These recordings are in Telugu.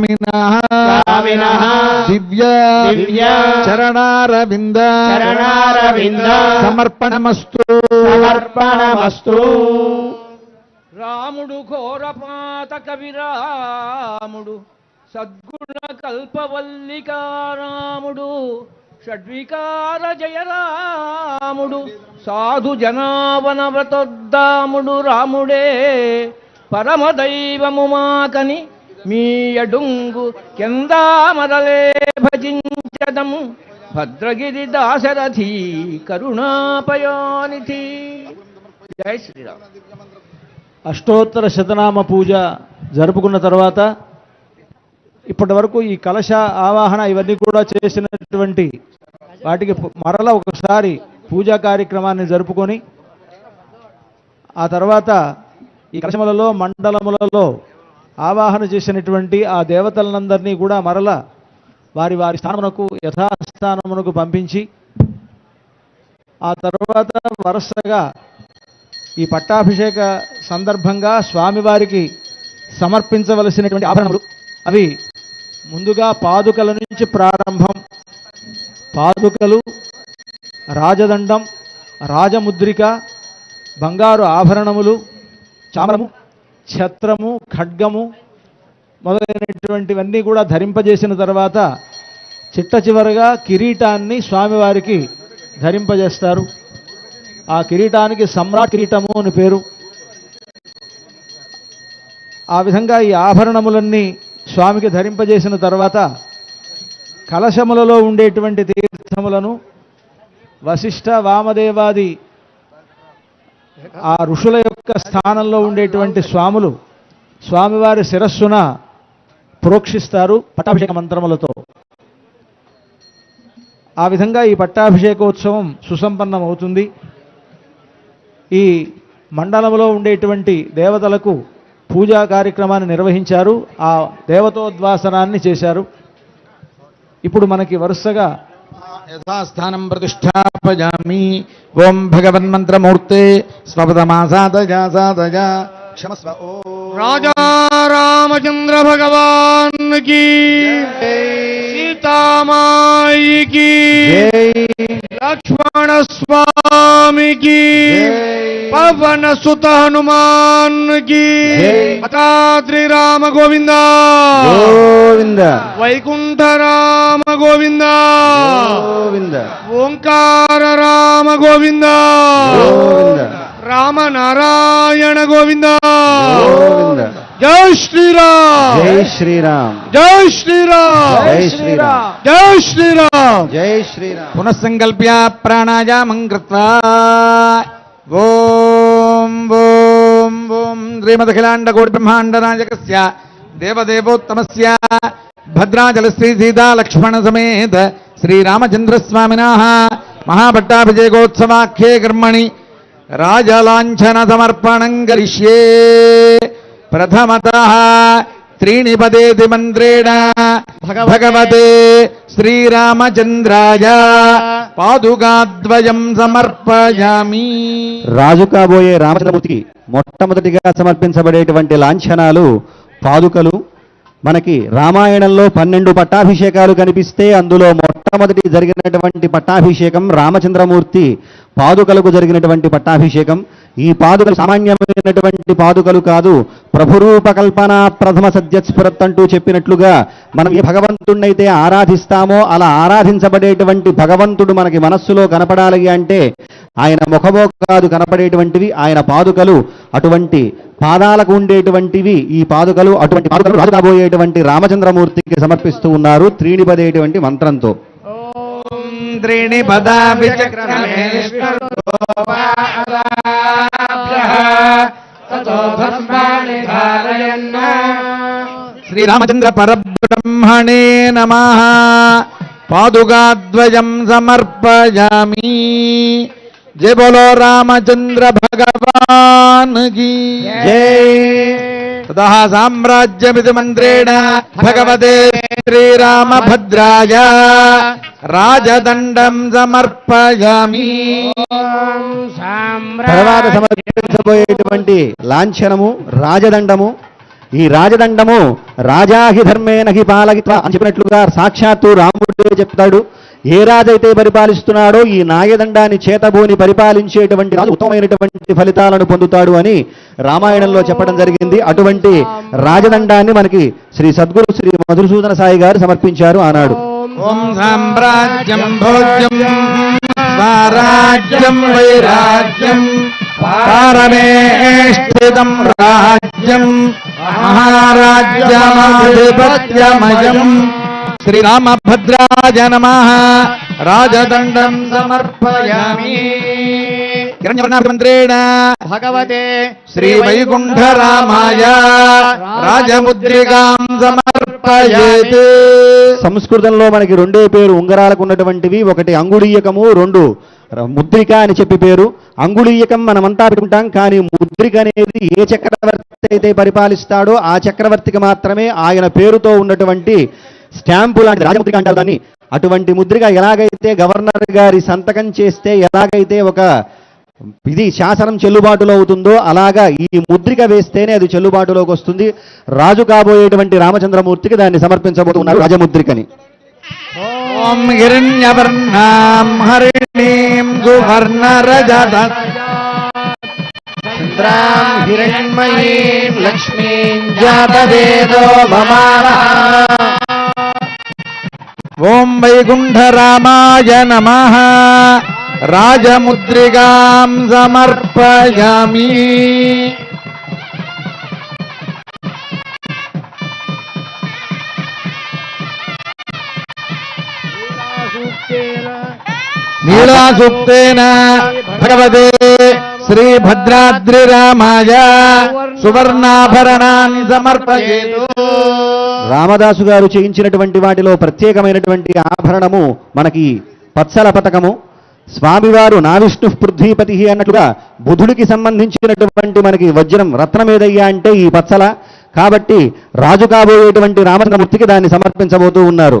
స్వామినః. స్వామినః. దివ్య దివ్య చరణారవింద. చరణారవింద. సమర్పణమస్తు. సమర్పణమస్తు. రాముడు ఘోరపాత కవిరాముడు సద్గుణ కల్పవల్లికారాముడు షడ్వికార జయరాముడు సాధు జనావన వ్రతోద్దాముడు రాముడే పరమదైవము మాకని మీ అడుంగు కెందామరలే భజించదము. భద్రగిరి దాశరథి కరుణాపయానిధి. జై శ్రీరామ్. అష్టోత్తర శతనామ పూజ జరుపుకున్న తర్వాత ఇప్పటి వరకు ఈ కలశ ఆవాహన ఇవన్నీ కూడా చేసినటువంటి వాటికి మరల ఒకసారి పూజా కార్యక్రమాన్ని జరుపుకొని ఆ తర్వాత ఈ కలశములలో మండలములలో ఆవాహన చేసినటువంటి ఆ దేవతలందరినీ కూడా మరల వారి వారి స్థానమునకు యథాస్థానమునకు పంపించి ఆ తర్వాత వరుసగా ఈ పట్టాభిషేక సందర్భంగా స్వామివారికి సమర్పించవలసినటువంటి ఆభరణములు. అవి ముందుగా పాదుకల నుంచి ప్రారంభం పాదుకలు రాజదండం రాజముద్రిక బంగారు ఆభరణములు చామరము ఛత్రము ఖడ్గము మొదలైనటువంటివన్నీ కూడా ధరింపజేసిన తర్వాత చిట్ట చివరగా కిరీటాన్ని స్వామివారికి ధరింపజేస్తారు. ఆ కిరీటానికి సమ్రాట్ కిరీటము అని పేరు. ఆ విధంగా ఈ ఆభరణములన్నీ స్వామికి ధరింపజేసిన తర్వాత కలశములలో ఉండేటువంటి తీర్థములను వశిష్ఠ వామదేవాది ఆ ఋషుల యొక్క స్థానంలో ఉండేటువంటి స్వాములు స్వామివారి శిరస్సున ప్రోక్షిస్తారు పట్టాభిషేక మంత్రములతో. ఆ విధంగా ఈ పట్టాభిషేకోత్సవం సుసంపన్నం అవుతుంది ఈ మండలంలో ఉండేటువంటి దేవతలకు పూజా కార్యక్రమాన్ని నిర్వహించారు. ఆ దేవతోద్వాసనాన్ని చేశారు. ఇప్పుడు మనకి వరుసగా यथास्थानं प्रतिष्ठापयामि। ओं भगवन्मन्त्रमूर्ते स्वपदमासादया ओ। राजा रामचंद्र भगवान की सीता माई की లక్ష్మణ స్వామికి పవన సుత హనుమాన్కి అతాద్రి రామ గోవింద. గోవింద వైకుంఠ రామ గోవింద. గోవింద ఓంకార రామ గోవింద. గోవింద రామ నారాయణ గోవింద. గోవింద. జై శ్రీరామ్. జై శ్రీరామ్ జై శ్రీరామ్ జై శ్రీరామ్ జై శ్రీరామ్ జై శ్రీరామ్ పునఃసంకల్ప్య ప్రాణాయామం కృత్వా ఓం ఓం ఓం శ్రీమదఖిలాండ కోటి బ్రహ్మాండ నాయకస్య దేవదేవోత్తమస్య భద్రాచల శ్రీ సీతా లక్ష్మణ సమేత శ్రీరామచంద్రస్వామినః మహాపట్టాభిషేకోత్సవాఖ్యే కర్మణి రాజలాంఛన సమర్పణం కరిష్యే ప్రథమతః త్రీణి పదేతి మంత్రేణ భగవతే శ్రీరామచంద్రాయ పాదుకాద్వయం సమర్పయామి రాజు కాబోయే రామచంద్రమూర్తికి మొట్టమొదటిగా సమర్పించబడేటువంటి లాంఛనాలు పాదుకలు మనకి రామాయణంలో పన్నెండు పట్టాభిషేకాలు కనిపిస్తే అందులో మొట్టమొదటి జరిగినటువంటి పట్టాభిషేకం రామచంద్రమూర్తి పాదుకలకు జరిగినటువంటి పట్టాభిషేకం. ఈ పాదుకలు సామాన్యమైనటువంటి పాదుకలు కాదు ప్రభురూపకల్పన ప్రథమ సద్యస్ఫురత్ అంటూ చెప్పినట్లుగా మనం ఏ భగవంతుడినైతే ఆరాధిస్తామో అలా ఆరాధించబడేటువంటి భగవంతుడు మనకి మనస్సులో కనపడాలి అంటే ఆయన ముఖమో కాదు కనపడేటువంటివి ఆయన పాదుకలు అటువంటి పాదాలకు ఉండేటువంటివి ఈ పాదుకలు అటువంటి పాదుకలు రాజు కాబోయేటువంటి రామచంద్రమూర్తికి సమర్పిస్తూ ఉన్నారు త్రీణిపదేటువంటి మంత్రంతో. పదా విచక్రమే శ్రీరామచంద్ర పరబ్రహ్మణే నమ. పాదుగాద్వయం సమర్పయామి. జయ బోలో రామచంద్ర భగవాన్కి జై. తతః సామ్రాజ్యమితి మంత్రేణ భగవతే శ్రీరామభద్రాయ. రాజదండం సమర్పయామి. తర్వాత ఉండబోయేటువంటి లాంఛనము రాజదండము. ఈ రాజదండము రాజాహి ధర్మేనహి పాలగిత్వ అని చెప్పినట్లుగా సాక్షాత్తు రాముడే చెప్తాడు. ఏ రాజైతే పరిపాలిస్తున్నాడో ఈ నాయదండాన్ని చేతబూని పరిపాలించేటువంటి రాజు ఉత్తమమైనటువంటి ఫలితాలను పొందుతాడు అని రామాయణంలో చెప్పడం జరిగింది. అటువంటి రాజదండాన్ని మనకి శ్రీ సద్గురు శ్రీ మధుసూదన సాయి గారు సమర్పించారు ఆనాడు. ఓం సామ్రాజ్యం భోజ్యం స్వరాజ్యం వైరాజ్యం. పారమేష్ఠితం రాజ్యం మహారాజ్యమాధిపత్యమయం శ్రీరామభద్రాయ నమ రాజదండం సమర్పయామి హిరణ్యవర్ణాభిమంత్రేణ భగవతే శ్రీ వైకుంఠరామాయ రాజముద్రికాం సమర్పయేత్ సంస్కృతంలో మనకి రెండే పేరు ఉంగరాలకు ఉన్నటువంటివి ఒకటి అంగుళీయకము రెండు ముద్రిక అని చెప్పి పేరు. అంగుళీయకం మనమంతా పెట్టుకుంటాం కానీ ముద్రిక అనేది ఏ చక్రవర్తి అయితే పరిపాలిస్తాడో ఆ చక్రవర్తికి మాత్రమే ఆయన పేరుతో ఉన్నటువంటి స్టాంపు లాంటి రాజముద్రిక అంటారు దాన్ని. అటువంటి ముద్రిక ఎలాగైతే గవర్నర్ గారి సంతకం చేస్తే ఎలాగైతే ఒక ఇది శాసనం చెల్లుబాటులో అవుతుందో అలాగా ఈ ముద్రిక వేస్తేనే అది చెల్లుబాటులోకి వస్తుంది. రాజు కాబోయేటువంటి రామచంద్రమూర్తికి దాన్ని సమర్పించబోతున్నారు రాజముద్రికని. ఓం హిరణ్యవర్ణాం హరిణీ. సువర్ణరజత చంద్రాం హిరణ్మయీం లక్ష్మీం జాతవేదో మమానః ఓం వైకుంఠరామాయ నమః. రాజముద్రికాం సమర్పయామి. నీళాసూక్తేన భగవతే రామాయ సువర్ణాభరణాన్ని సమర్పయేతు. రామదాసు గారు చేయించినటువంటి వాటిలో ప్రత్యేకమైనటువంటి ఆభరణము మనకి పత్సల పథకము స్వామివారు నా విష్ణు పృథ్వీపతి అన్నట్లుగా బుధుడికి సంబంధించినటువంటి మనకి వజ్రం రత్నం ఏదయ్యా అంటే ఈ పత్సల. కాబట్టి రాజు కాబోయేటువంటి రామచంద్రమూర్తికి దాన్ని సమర్పించబోతూ ఉన్నారు.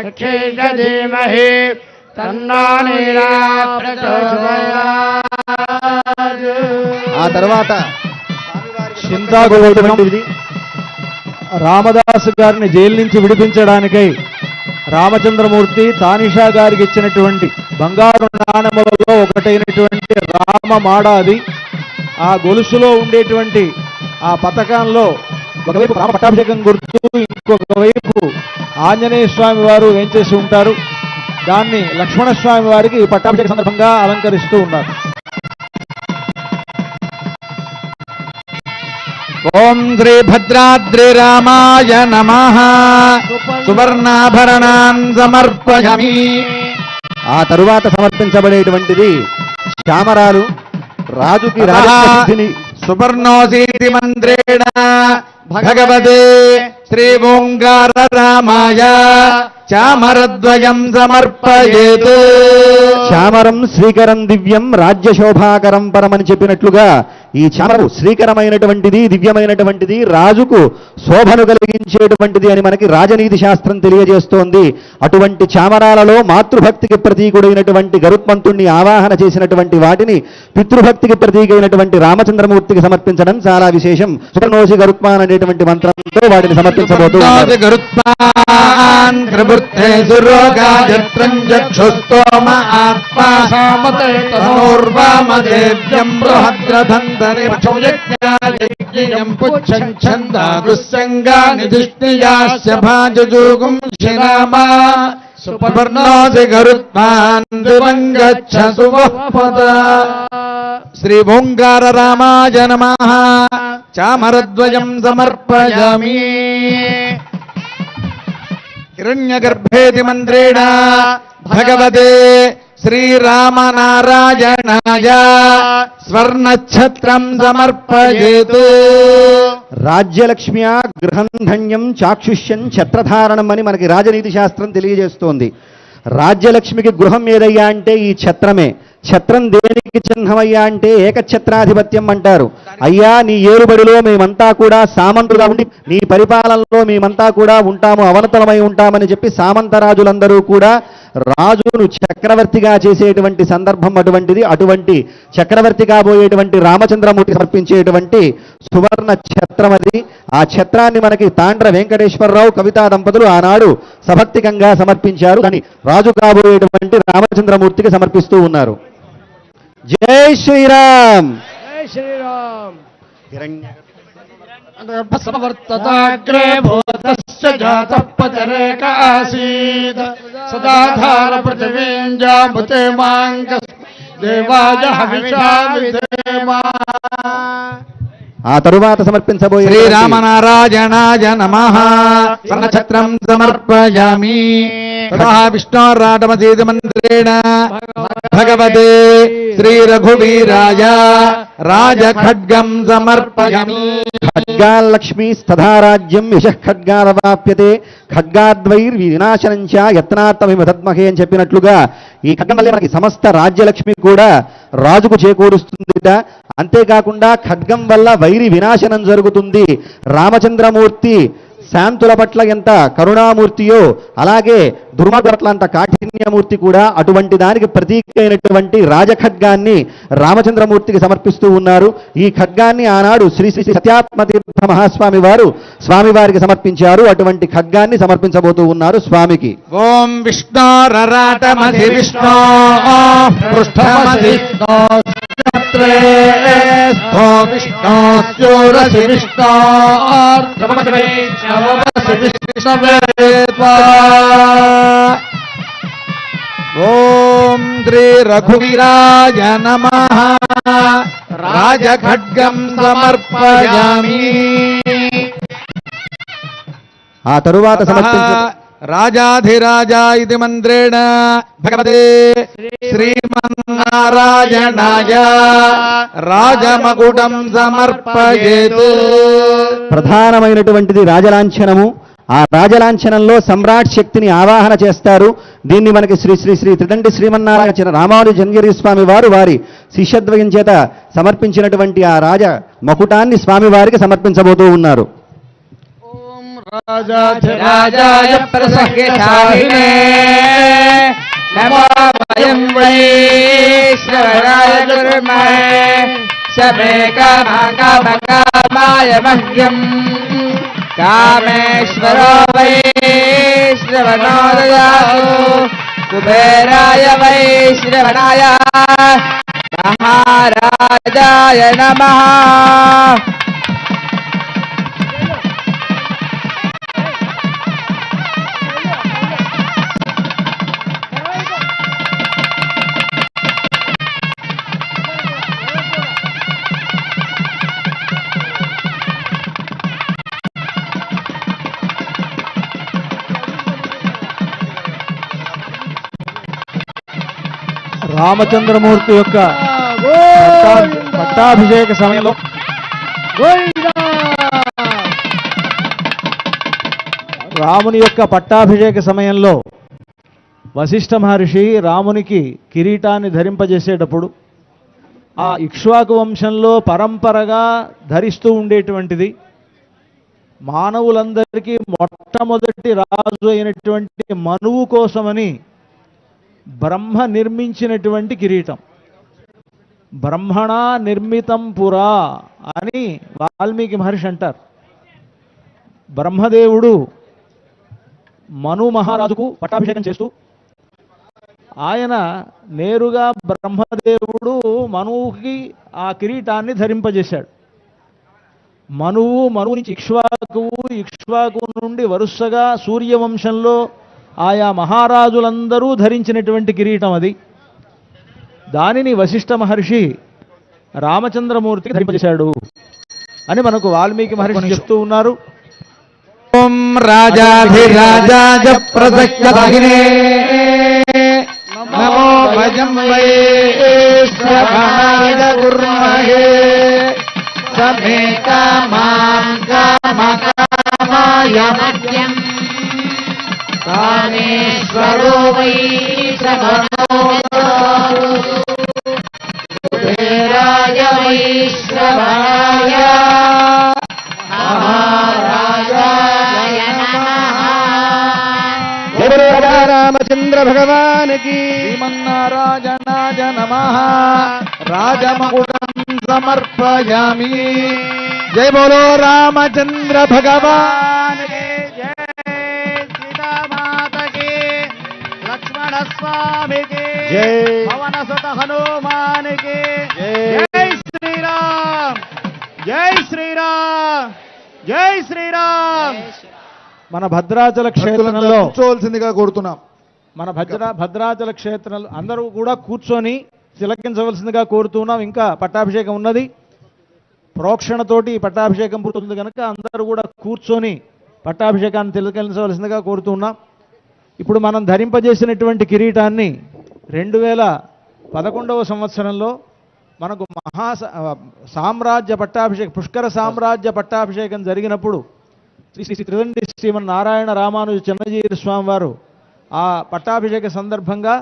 श्रीभूसख्यै च धीमहि तन्नो नीला प्रचोदयात् ఆ తర్వాత చింతాగోటువంటిది రామదాసు గారిని జైలు నుంచి విడిపించడానికై రామచంద్రమూర్తి తానిషా గారికి ఇచ్చినటువంటి బంగారు నాణములలో ఒకటైనటువంటి రామ మాడ అది ఆ గొలుసులో ఉండేటువంటి ఆ పథకంలో ఒకవైపు రామ పట్టాభిషేకం గుర్తు ఇంకొక వైపు ఆంజనేయ స్వామి వారు వేంచేసి ఉంటారు? దాన్ని లక్ష్మణ స్వామి వారికి పట్టాభిషేక సందర్భంగా అలంకరిస్తూ ఉన్నారు. ఓం శ్రీభద్రాద్రిరామాయ నమ. సువర్ణాభరణాన్ సమర్పయామి. ఆ తరువాత సమర్పించబడేటువంటిది శ్యామరాలు రాజుకి రాజసిద్ధిని సువర్ణోసీతి మంత్రేణ. భగవతే శ్రీ ఓంకార రామాయ చామరద్వయం సమర్పయేత్ చామరం శ్రీకరం దివ్యం రాజ్యశోభాకరం పరమని చెప్పినట్లుగా ఈ చమరు శ్రీకరమైనటువంటిది దివ్యమైనటువంటిది రాజుకు శోభను కలిగించేటువంటిది అని మనకి రాజనీతి శాస్త్రం తెలియజేస్తోంది. అటువంటి చామరాలలో మాతృభక్తికి ప్రతీకుడైనటువంటి గరుత్మంతుణ్ణి ఆవాహన చేసినటువంటి వాటిని పితృభక్తికి ప్రతీకైనటువంటి రామచంద్రమూర్తికి సమర్పించడం చాలా విశేషం. సువర్ణోసి గరుత్మాన్ అనేటువంటి మంత్రంతో వాటిని సమర్పించబోతూ ప్రవృత్తే చక్షుస్తోమ ఆత్మా పుచ్చం భాజుజూగుం శిరామా సుపర్ణోసి గరుత్మాన్ దివంగచ్చ శ్రీ ఓంకార రామాయ నమ చామరద్వయం సమర్పయామి. హిరణ్యగర్భేతి మంత్రేణ భగవతే శ్రీరామనారాయణాయ స్వర్ణఛత్రం సమర్పయేత్ రాజ్యలక్ష్మ్యా గృహంధన్యం చాక్షుష్యం ఛత్రధారణం అని మనకి రాజనీతి శాస్త్రం తెలియజేస్తోంది. రాజ్యలక్ష్మికి గృహం ఏదయ్యా అంటే ఈ ఛత్రమే. ఛత్రం దేనికి చిహ్నమయ్యా అంటే ఏకఛత్రాధిపత్యం అంటారు. అయ్యా నీ ఏరుబడిలో మేమంతా కూడా సామంతులుగా ఉండి నీ పరిపాలనలో మేమంతా కూడా ఉంటాము అవనతలమై ఉంటామని చెప్పి సామంతరాజులందరూ కూడా రాజును చక్రవర్తిగా చేసేటువంటి సందర్భం అటువంటిది అటువంటి చక్రవర్తి కాబోయేటువంటి రామచంద్రమూర్తి సమర్పించేటువంటి సువర్ణ ఛత్రం అది. ఆ ఛత్రాన్ని మనకి తాండ్ర వెంకటేశ్వరరావు కవితా దంపతులు ఆనాడు సభక్తికంగా సమర్పించారు. దాన్ని రాజు కాబోయేటువంటి రామచంద్రమూర్తికి సమర్పిస్తూ ఉన్నారు. జై శ్రీరామ్! జై శ్రీరామ్! సమవర్తతాగ్రే భూతస్య జాతః పతరేక ఆసీత్. సదాధార పృథివీం జాముతే మాంగస్ దేవాయ ఆ తరువాత సమర్పించబోయే శ్రీరామనారాయణాయ నమ. స్వర్ణఛత్రం సమర్పయామి. తథా విష్ణోరాటమసీతి మంత్రేణ భగవతే శ్రీరఘువీరాయ రాజఖడ్గం సమర్పయామి. ఖడ్గాల్లక్ష్మీ స్థధారాజ్యం యశః ఖడ్గాలవాప్యతే. ఖడ్గాద్వైర్ వినాశనం చ యత్నార్థమిమ తద్మహే అని చెప్పినట్లుగా ఈ ఖడ్గం వల్లే మనకి సమస్త రాజ్యలక్ష్మి కూడా రాజుకు చేకూరుస్తుందిట. అంతేకాకుండా ఖడ్గం వల్ల వైరి వినాశనం జరుగుతుంది. రామచంద్రమూర్తి శాంతుల పట్ల ఎంత కరుణామూర్తియో అలాగే దుర్మార్గుల పట్ల అంత కాఠిన్యమూర్తి కూడా అటువంటి దానికి ప్రతీక అయినటువంటి రాజఖడ్గాన్ని రామచంద్రమూర్తికి సమర్పిస్తూ ఉన్నారు. ఈ ఖడ్గాన్ని ఆనాడు శ్రీ శ్రీ సత్యాత్మతీర్థ మహాస్వామి వారు స్వామివారికి సమర్పించారు. అటువంటి ఖడ్గాన్ని సమర్పించబోతూ ఉన్నారు స్వామికి. ఓం విష్ణు పృష్ఠమధి స్థో విష్ణోస్యోరసి విష్ణో ఓం శ్రీ రఘువీరాయ నమ రాజఖడ్గం సమర్పయామి ఆ తరువాత సమర్పించ రాజాధిరాజా ఇది మంత్రేణ భగవతే శ్రీమన్నారాయణాయ రాజమకుటం సమర్పయేత్. ప్రధానమైనటువంటిది రాజలాంఛనము. ఆ రాజలాంఛనంలో సమ్రాట్ శక్తిని ఆవాహన చేస్తారు. దీన్ని మనకి శ్రీ శ్రీ శ్రీ త్రిదండి శ్రీమన్నారాయణ చిన్న జంగిరి స్వామి వారు వారి శిష్యద్వయం చేత సమర్పించినటువంటి ఆ రాజ మకుటాన్ని స్వామివారికి సమర్పించబోతూ ఉన్నారు. राजाय प्रसङ्गसाहिने नमो वयं वै श्रवणाय कुर्महे शमे कामकामकामाय मह्यम् कामेश्वरो वै श्रवणो कुबेराय वै श्रवणाय। महाराजाय नमः। రామచంద్రమూర్తి యొక్క పట్టా- పట్టాభిషేక సమయంలో. రాముని యొక్క పట్టాభిషేక సమయంలో వశిష్ఠ మహర్షి రామునికి కిరీటాన్ని ధరింపజేసేటప్పుడు ఆ ఇక్ష్వాకు వంశంలో పరంపరగా ధరిస్తూ ఉండేటువంటిది. మానవులందరికీ మొట్టమొదటి రాజు అయినటువంటి మనువు కోసమని బ్రహ్మ నిర్మించినటువంటి కిరీటం. బ్రహ్మణ నిర్మితం పురా అని వాల్మీకి మహర్షి అంటారు. బ్రహ్మదేవుడు మను మహారాజుకు పట్టాభిషేకం చేస్తూ ఆయన నేరుగా బ్రహ్మదేవుడు మనువుకి ఆ కిరీటాన్ని ధరింపజేశాడు. మనువు మనువు నుంచి ఇక్ష్వాకువు ఇక్ష్వాకు నుండి వరుసగా సూర్యవంశంలో ఆయా మహారాజులందరూ ధరించినటువంటి కిరీటం అది. దానిని వశిష్ఠ మహర్షి రామచంద్రమూర్తికి ధరింపజేశాడు అని మనకు వాల్మీకి మహర్షి చెప్తూ ఉన్నారు. ఓం రాజాధిరాజాజ నమో భజం సమే మధ్యం కామేశ్వరో వై కుబేరాయ వైశ్రవణాయ మహారాజాయ రామచంద్ర భగవానికి శ్రీమన్నారాయణాయ నమ రాజమకుటం సమర్పయామి జై బోలో రామచంద్ర భగవాన్ లక్ష్మణ స్వామికి జై. పవన సుత హనుమానికి జై. జై శ్రీరామ్ జై శ్రీరామ్ జై శ్రీరామ్ మన భద్రాచల క్షేత్రంలో కూర్చోవలసిందిగా కోరుతున్నాం. మన భద్ర భద్రాచల క్షేత్రంలో అందరూ కూడా కూర్చొని తిలకించవలసిందిగా కోరుతున్నాం. ఇంకా పట్టాభిషేకం ఉన్నది. ప్రోక్షణతోటి పట్టాభిషేకం పుడుతుంది కనుక అందరూ కూడా కూర్చొని పట్టాభిషేకాన్ని తిలకించవలసిందిగా కోరుతున్నాం. ఇప్పుడు మనం ధరింపజేసినటువంటి కిరీటాన్ని రెండు వేల పదకొండవ సంవత్సరంలో మనకు మహా సామ్రాజ్య పట్టాభిషేకం పుష్కర సామ్రాజ్య పట్టాభిషేకం జరిగినప్పుడు శ్రీ శ్రీ త్రిదండి శ్రీమన్ నారాయణ రామానుజ చిన్నజీరి స్వామి వారు ఆ పట్టాభిషేక సందర్భంగా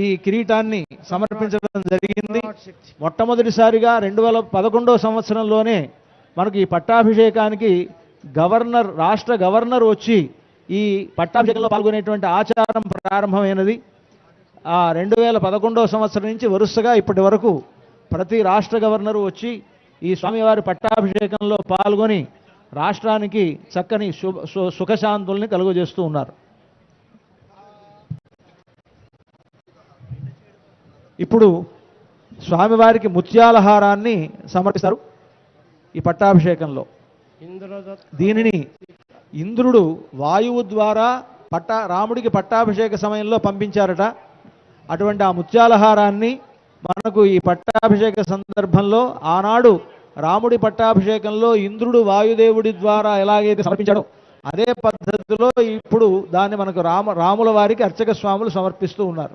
ఈ కిరీటాన్ని సమర్పించడం జరిగింది. మొట్టమొదటిసారిగా రెండు వేల పదకొండవ సంవత్సరంలోనే మనకు ఈ పట్టాభిషేకానికి గవర్నర్ రాష్ట్ర గవర్నర్ వచ్చి ఈ పట్టాభిషేకంలో పాల్గొనేటువంటి ఆచారం ప్రారంభమైనది. ఆ రెండు వేల పదకొండవ సంవత్సరం నుంచి వరుసగా ఇప్పటి వరకు ప్రతి రాష్ట్ర గవర్నరు వచ్చి ఈ స్వామివారి పట్టాభిషేకంలో పాల్గొని రాష్ట్రానికి చక్కని సుఖశాంతుల్ని కలుగజేస్తూ ఉన్నారు. ఇప్పుడు స్వామివారికి ముత్యాల హారాన్ని సమర్పిస్తారు ఈ పట్టాభిషేకంలో. దీనిని ఇంద్రుడు వాయువు ద్వారా పట్టా రాముడికి పట్టాభిషేక సమయంలో పంపించారట. అటువంటి ఆ ముత్యాలహారాన్ని మనకు ఈ పట్టాభిషేక సందర్భంలో ఆనాడు రాముడి పట్టాభిషేకంలో ఇంద్రుడు వాయుదేవుడి ద్వారా ఎలాగైతే సమర్పించాడో అదే పద్ధతిలో ఇప్పుడు దాన్ని మనకు రామ రాముల వారికి అర్చక స్వాములు సమర్పిస్తూ ఉన్నారు.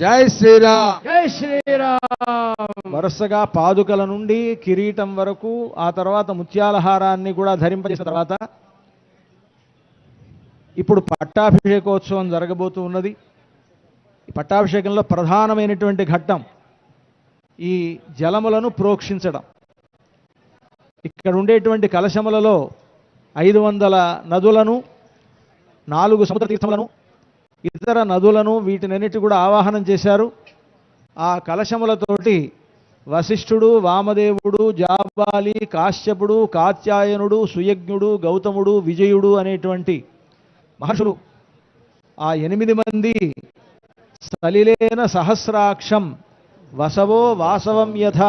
జై శ్రీరామ్. జై శ్రీరామ్. వరుసగా పాదుకల నుండి కిరీటం వరకు ఆ తర్వాత ముత్యాల హారాన్ని కూడా ధరింపజేసిన తర్వాత ఇప్పుడు పట్టాభిషేకోత్సవం జరగబోతూ ఉన్నది. ఈ పట్టాభిషేకంలో ప్రధానమైనటువంటి ఘట్టం ఈ జలములను ప్రోక్షించడం. ఇక్కడ ఉండేటువంటి కలశములలో ఐదు వందల నదులను నాలుగు సముద్ర తీర్థములను ఇతర నదులను వీటినన్నిటి కూడా ఆవాహనం చేశారు. ఆ కలశములతోటి వశిష్ఠుడు వామదేవుడు జాబాలి కాశ్యపుడు కాత్యాయనుడు సుయజ్ఞుడు గౌతముడు విజయుడు అనేటువంటి మహర్షులు ఆ ఎనిమిది మంది సలిలేన సహస్రాక్షం వసవో వాసవం యథ